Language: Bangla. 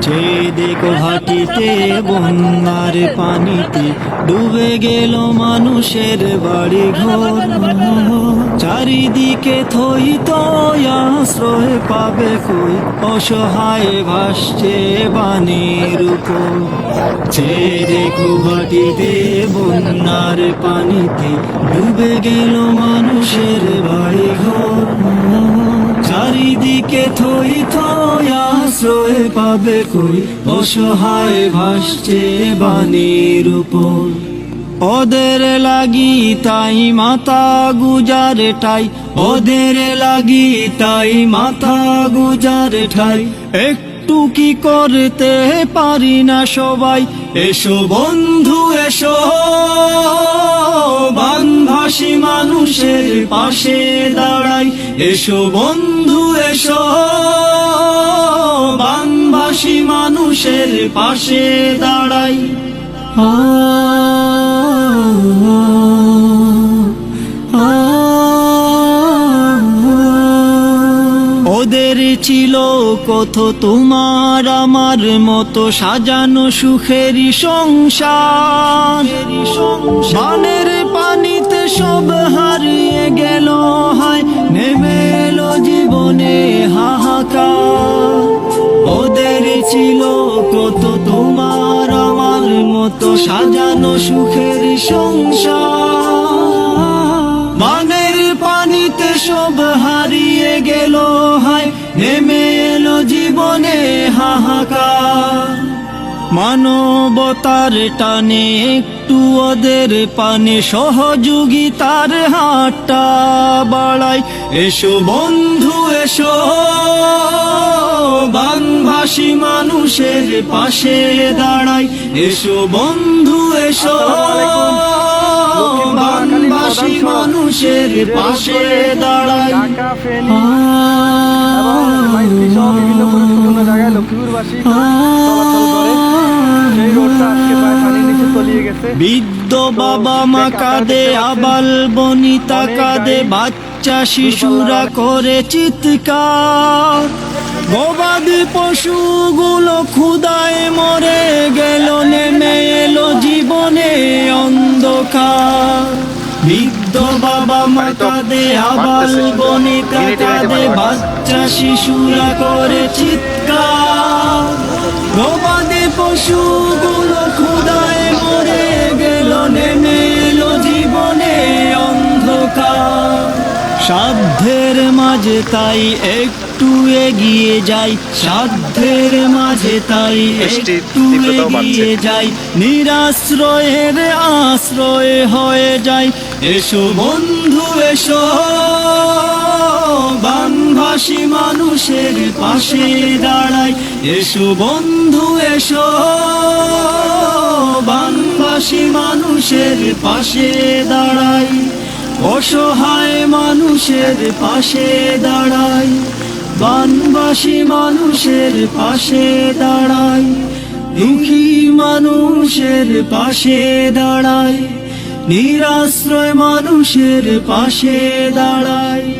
যে দেখো হাটিতে বন্যার পানিতে ডুবে গেল মানুষের বাড়ি ঘর চারিদিকে থই আশ্রয় পাবে কই? অসহায় ভাসছে বানের উপর। যে দেখো হাটিতে বন্যার পানিতে ডুবে গেল মানুষের বাড়ি ঘর চারিদিকে থই থই আশ্রয় পাবে কই? অসহায় ভাসছে বানের উপর। ওদের লাগি তাই মাথা গুজারে ঠাই ওদের লাগি তাই মাথা গুজারে ঠাই একটু কি করতে পারি না সবাই? এসো বন্ধু, এসো। বানভাসী মানুষের পাশে দাঁড়াই। এসো বন্ধু এসো বানভাসী মানুষের পাশে দাঁড়াই। ওদের ছিল কত তোমার আমার মতো সাজানো সুখেরই সংসার। পানিতে সব হারিয়ে গেল, হয়, নেমে জীবনে হাহাকার। ওদের ছিল কত তোমার আমার মতো সাজানো সুখের সংসার। মানবতার টানে একটু ওদের পানে সহযোগিতার হাতটা বাড়াই। এসো বন্ধু এসো। বানভাসী মানুষের পাশে দাঁড়াই। এসো বন্ধু এসো। বানভাসী মানুষের পাশে দাঁড়াই। বৃদ্ধ বাবা মা কাঁদে আবাল বনিতা কাঁদে বাচ্চা শিশুরা করে চিৎকার। গবাদি পশুগুলো ক্ষুদায় মরে গেল নেমে এলো জীবনে অন্ধকার। বৃদ্ধ বাবা মা কাঁদে আবাল বনিতা কাঁদে বাচ্চা শিশুরা করে চিৎকার। গবাদি পশুগুলো সাধ্যের মাঝে তাই একটু এগিয়ে যাই। সাধ্যের মাঝে তাই একটু এগিয়ে যাই। নিরাশ্রয়ের আশ্রয় হয়ে যাই। এসো বন্ধু এসো। বানভাসী মানুষের পাশে দাঁড়াই। এসো বন্ধু এসো। বানভাসী মানুষের পাশে দাঁড়াই। অসহায় মানুষের পাশে দাঁড়াই, বানবাসী মানুষের পাশে দাঁড়াই, দুঃখী মানুষের পাশে দাঁড়াই, নিরাশ্রয় মানুষের পাশে দাঁড়াই।